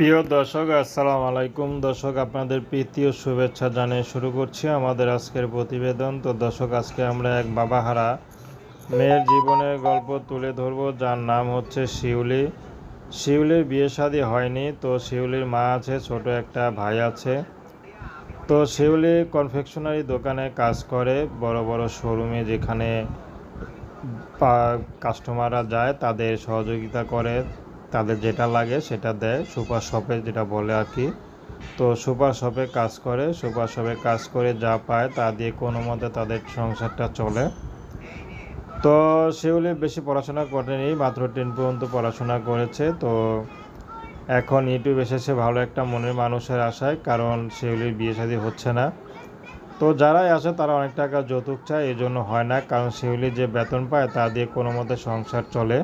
প্রিয় দর্শক, আসসালামু আলাইকুম। দর্শক, আপনাদের প্রীতি ও শুভেচ্ছা জানিয়ে শুরু করছি আমাদের আজকের প্রতিবেদন। তো দর্শক, আজকে আমরা এক বাবাহারা মেয়ের জীবনের গল্প তুলে ধরবো, যার নাম হচ্ছে শিউলি। শিউলির বিয়ে শাদী হয়নি, তো শিউলির মা আছে, ছোট একটা ভাই আছে। তো শিউলি কনফেকশনারি দোকানে কাজ করে, বড় বড় শোরুমে যেখানে কাস্টমাররা যায়, তাদের সহযোগিতা করে। তাদের যেটা লাগে সেটা দেয়। সুপার শপে যেটা বলে আর কি। তো সুপার শপে কাজ করে, সুপার শপে কাজ করে যা পায় তা দিয়ে কোনো মতে তাদের সংসারটা চলে। তো সেগুলি বেশি পড়াশোনা করেনি, মাত্র টেন পর্যন্ত পড়াশোনা করেছে। তো এখন ইউটিউব এসেছে ভালো একটা মনের মানুষের আশায়, কারণ সেগুলির বিয়ে শাদী হচ্ছে না। তো যারাই আসে তারা অনেক টাকা যৌতুক চায় এই জন্য হয় না, কারণ শিউলি যে বেতন পায় তা দিয়ে কোনো মতে সংসার চলে।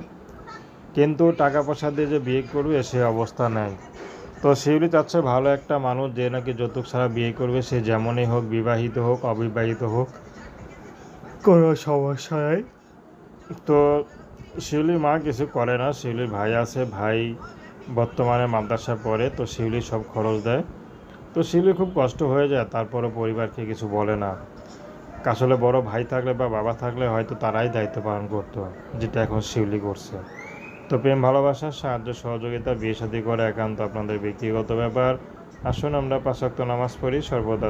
কিন্তু টাকা পয়সা দিয়ে যে বিয়ে করবে সে অবস্থা নেই। তো শিউলি চাচ্ছে ভালো একটা মানুষ যে নাকি যৌতুক ছাড়া বিয়ে করবে সে যেমনই হোক বিবাহিত হোক অবিবাহিত হোক। কোনো সমস্যা নেই। তো শিউলির মা কিছু করে না। শিউলির ভাই আছে ভাই বর্তমানে মাদ্রাসা পড়ে তো শিউলি সব খরচ দেয়। তো শিউলি খুব কষ্ট হয়ে যায় তারপরে পরিবারকে কিছু বলে না। আসলে বড় ভাই থাকলে বা বাবা থাকলে হয়তো তারাই দায়িত্ব পালন করতো যেটা এখন শিউলি করছে। তো প্রেম, ভালোবাসা, সাহায্য, সহযোগিতা, বিয়ে শাদী করে একান্ত আপনাদের ব্যক্তিগত ব্যাপার। আসুন আমরা পাশাক্ত নামাজ পড়ি, সর্বদা